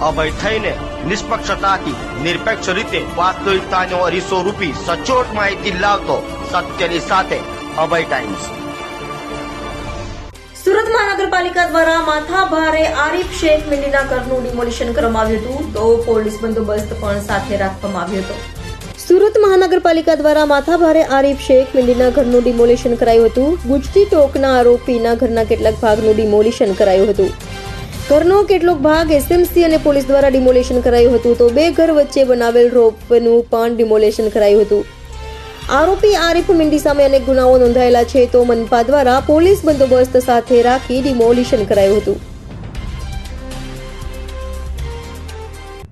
અભય થઈને નિષ્પક્ષતાથી નિરપેક્ષ રીતે વાસ્તવિકતાનો અરીસો રૂપી સચોટ માહિતી લાવતો સત્યની સાથે અભય ટાઈમ્સ સુરત મહાનગરપાલિકા દ્વારા માથાભારે આરીફ શેખ મિલીના ઘરનું ડિમોલિશન કરવામાં આવ્યું હતું, તો પોલીસ બંદોબસ્ત પણ સાથે રાખવામાં આવ્યો હતો. સુરત મહાનગરપાલિકા દ્વારા માથાભારે આરીફ શેખ મિલીના ઘરનું ડિમોલિશન કરાયું હતું. ગુજતી ટોકના આરોપીના ઘરના કેટલાક ભાગનું ડિમોલિશન કરાયું હતું. ઘરનો કેટલોક ભાગ એસએમસી અને પોલીસ દ્વારા ડિમોલિશન કરાયું હતું તો બે ઘર વચ્ચે બનાવેલ રોપનું પણ ડિમોલિશન કરાયું હતું આરોપી આરીફ મિંડી સામે અનેક ગુનાઓ નોંધાયેલા છે તો મનપા દ્વારા પોલીસ બંદોબસ્ત સાથે રાખી ડિમોલિશન કરાયું હતું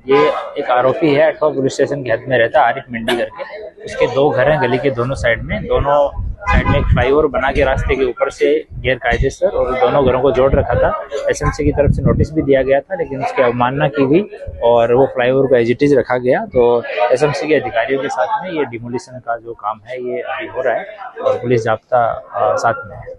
ये एक आरोपी है अठवा पुलिस स्टेशन के हद में रहता है आरिफ मिंडी करके उसके दो घर हैं गली के दोनों साइड में दोनों साइड में एक फ्लाईओवर बना के रास्ते के ऊपर से गैर कायदे से और दोनों घरों को जोड़ रखा था। एसएमसी की तरफ़ से नोटिस भी दिया गया था लेकिन उसकी अवमानना की गई और वो फ्लाईओवर को एजिटिज रखा गया। तो एसएमसी के अधिकारियों के साथ में ये डिमोलिशन का जो काम है ये अभी हो रहा है और पुलिस जाब्ता साथ में है।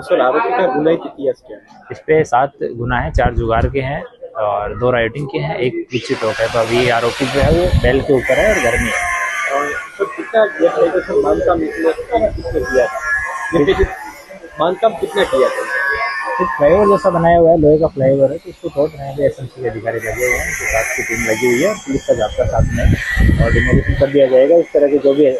सर आरोपी का गुनाहित इतिहास क्या है इस पे सात गुना है चार जुगार के हैं और दो राइटिंग के हैं एक गुच्ची टोक है। तो अभी आरोपी जो है वो बैल के ऊपर है और घर में है। और सर, कितना इसने किसने किया था? कितना किया था? एक फ्लाईओवर जैसा बनाया हुआ है, लोहे का फ्लाईओवर है तो उसको तोड़ रहे हैं एस के अधिकारी लगे हुए हैं उनके साथ की टीम लगी हुई है, पुलिस का जाब्ता साथ में और डिमोलिशन कर दिया जाएगा। इस तरह के जो भी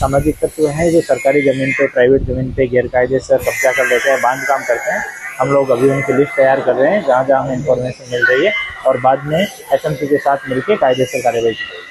सामाजिक तत्व हैं, जो सरकारी ज़मीन पे प्राइवेट ज़मीन पे गैरकायदे से कब्जा कर लेते हैं बाँध काम करते हैं, हम लोग अभी उनकी लिस्ट तैयार कर रहे हैं, जहाँ जहाँ हमें इंफॉर्मेशन मिल रही है, और बाद में एसएमसी के साथ मिलकर कायदे से कार्रवाई की जाएगी।